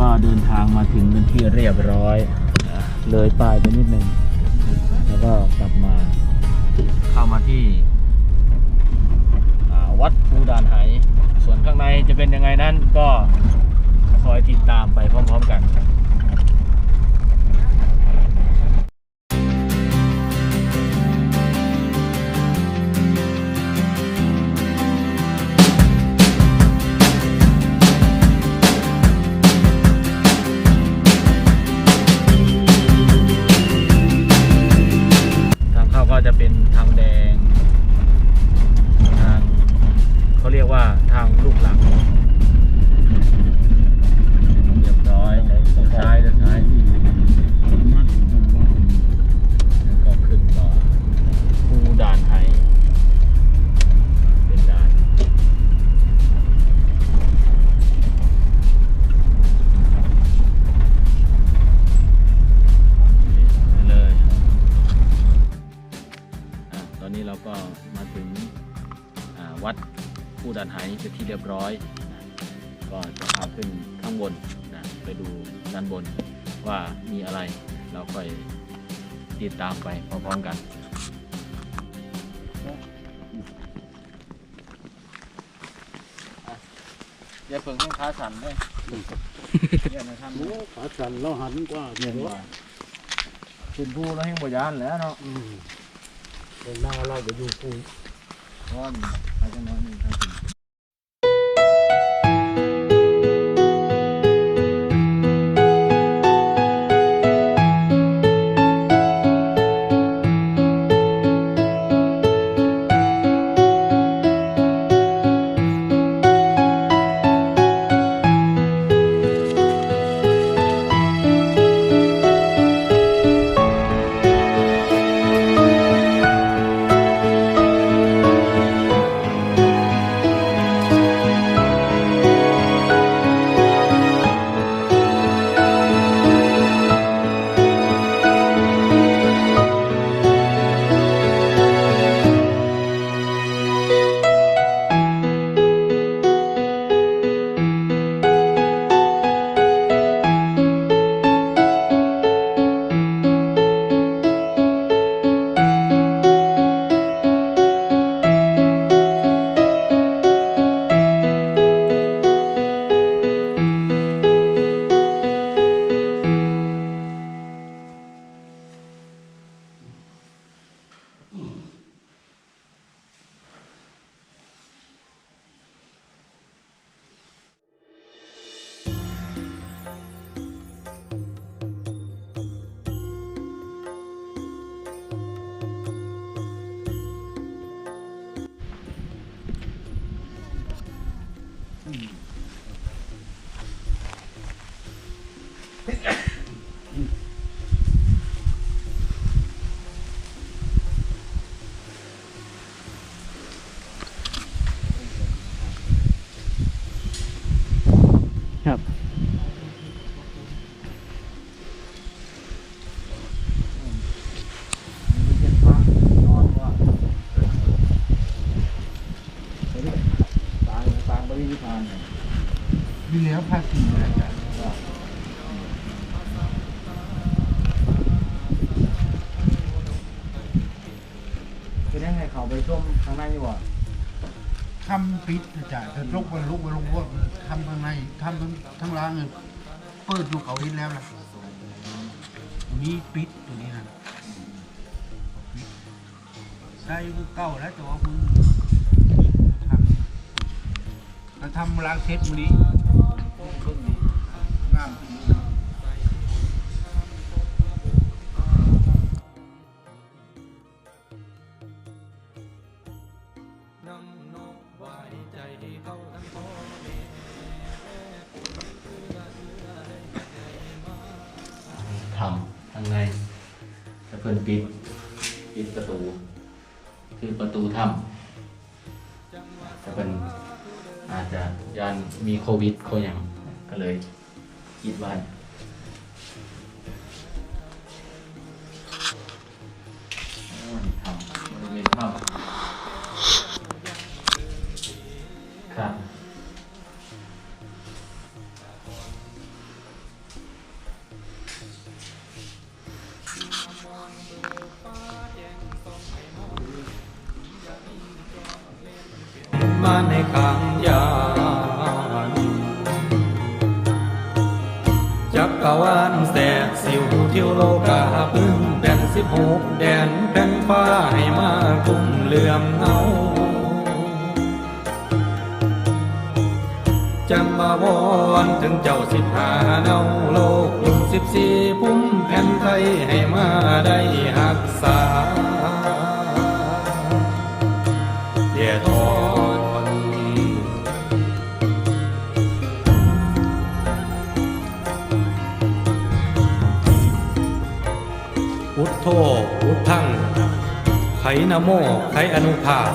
ก็เดินทางมาถึงเป็นที่เรียบร้อย เลยป้ายไปนิดนึง แล้วก็กลับมา เข้ามาที่วัดภูดานไหส่วนข้างในจะเป็นยังไงนั้นก็คอยติดตามไปพร้อมๆกัน ก็มาถึงอ่าวัดผู้ดันไหเป็นที่เรียบร้อยนะก็จะพาขึ้นข้างบนนะไปดูด้านบนว่ามีอะไรเราค่อยติดตามไปพร้อมๆกันอย่าเพิ่งให้ขาสั่นเลยอย่าในท่านโอ้ขาสั่นแล้วหันกว่าเย็นว่าขึ้นภูแล้วให้บยานแหล้วเนาะอืม เดินหน้าเราก็อยู่คุยร้อนไปจังน้อยหนึ่งครับ่านดีแล้วภาษีอาจารย์คือได้ให้เขาไปช่วมข้างในอยู่อะทำปิดอาจารย์แต่ลุกไปลุกไปลุกว่าทำข้างในทำทั้งทั้งล่างเลยเปิดอยู่เขาเห็นแล้วล่ะตัวนี้ปิดตัวนี้นะปิดใส่คือเก่าแล้วแต่ว่าคุณำแล้วทำล้างเช็ดมือนี้งามทำทางในจะเพิ่นปิดปิดประตู คือประตูถ้ำานมีโควิดโคอย่างก็เลยคิดว้โอ้ยถ้ำบริเวณถ้ำครับมาในคางยา วานแสกสิวเที่ยวโลกาพึ่งแผ่นสิบหกแดนแผ่นฟ้าให้มาคุ้มเหลื่อมเงาจำมาวอนถึงเจ้าสิบหาเนาโลกลุ่มสิบสี่พุ่มแผ่นไทยให้มาได้หักษา พุทโธพุทธัง ไขนโมไขอนุภาพ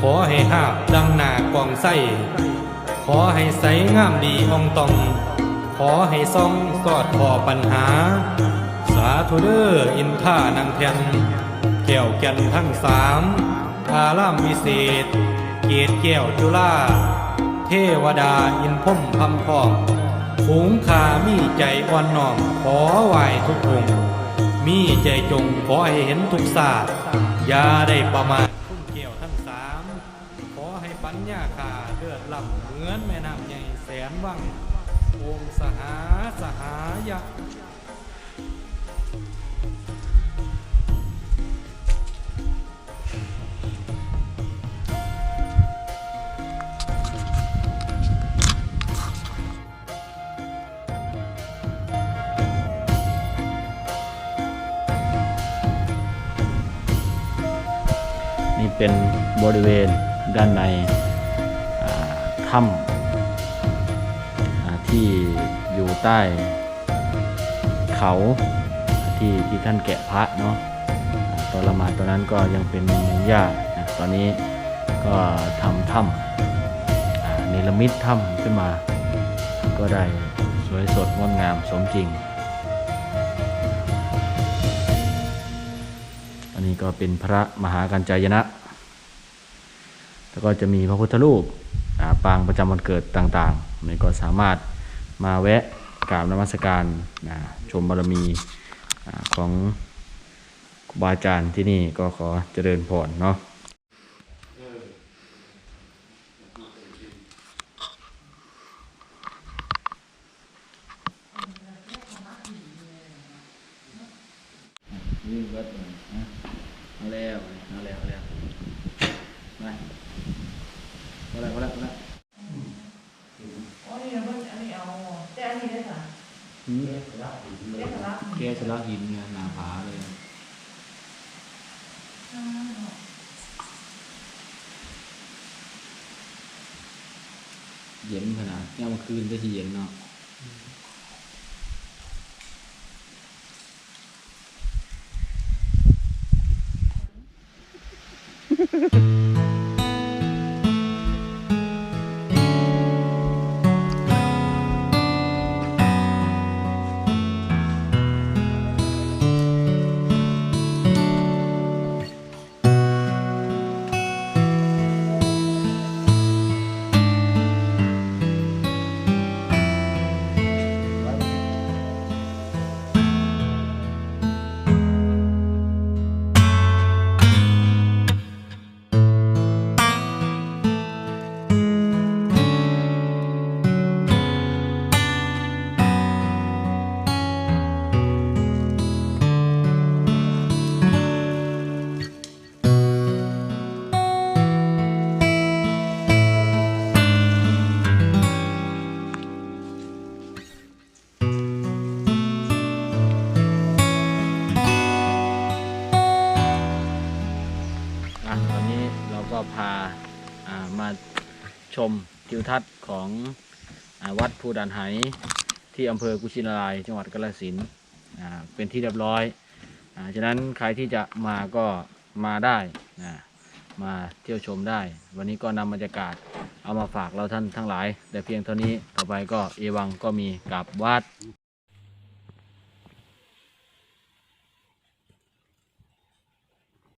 ขอให้หาบดังหนากองไส้ ขอให้ใสงามดีอองตอง ขอให้ซ่องสอดขอปัญหา สาธุเด้ออินท่านางแทนแก้วแก่นทั้งสามอารามวิเศษ เกตแก้วจุฬาเทวดาอินพุ่มพำพองฝูงขามีใจอ่อนน้อมขอไหวทุกองค์ มีใจจงขอให้เห็นทุกศาสตร์อย่าได้ประมาท เป็นบริเวณด้านในถ้ำที่อยู่ใต้เขาที่ที่ท่านแกะพระเนาะตอนละมาตอนนั้นก็ยังเป็นหญ้าตอนนี้ก็ทำถ้ำอ่าเนรมิตถ้ำขึ้นมา ก็ได้สวยสดงดงามสมจริง อันนี้ก็เป็นพระมหากัญจายนะ แล้วก็จะมีพระพุทธรูปปางประจำวันเกิดต่างๆนี่ก็สามารถมาแวะกราบนมัสการชมบารมีของครูบาอาจารย์ที่นี่ก็ขอเจริญพรเนาะนี่เบิดเลยนะเอาแล้วเอาแล้วเอาแล้วไปเอาแล้วเอาแล้วเอาแล้ว อ๋อนี่นะมันอันนี้เอาแต่อันนี้ได้ค่ะ หืม ได้ค่ะละ แกสลักหินไงหนาผาเลยเย็นขนาดเนี่ยเมคืนก็ที่เย็นเนาะ ทัศน์ของอวัดภูดานไหที่อำเภอกุชินาราย จังหวัดกาฬสินธุ์เป็นที่เรียบร้อยอฉะนั้นใครที่จะมาก็มาได้นะมาเที่ยวชมได้ วันนี้ก็นำบรรยากาศเอามาฝากเราท่านทั้งหลาย แต่เพียงเท่านี้ต่อไปก็เอวังก็มีกับวัด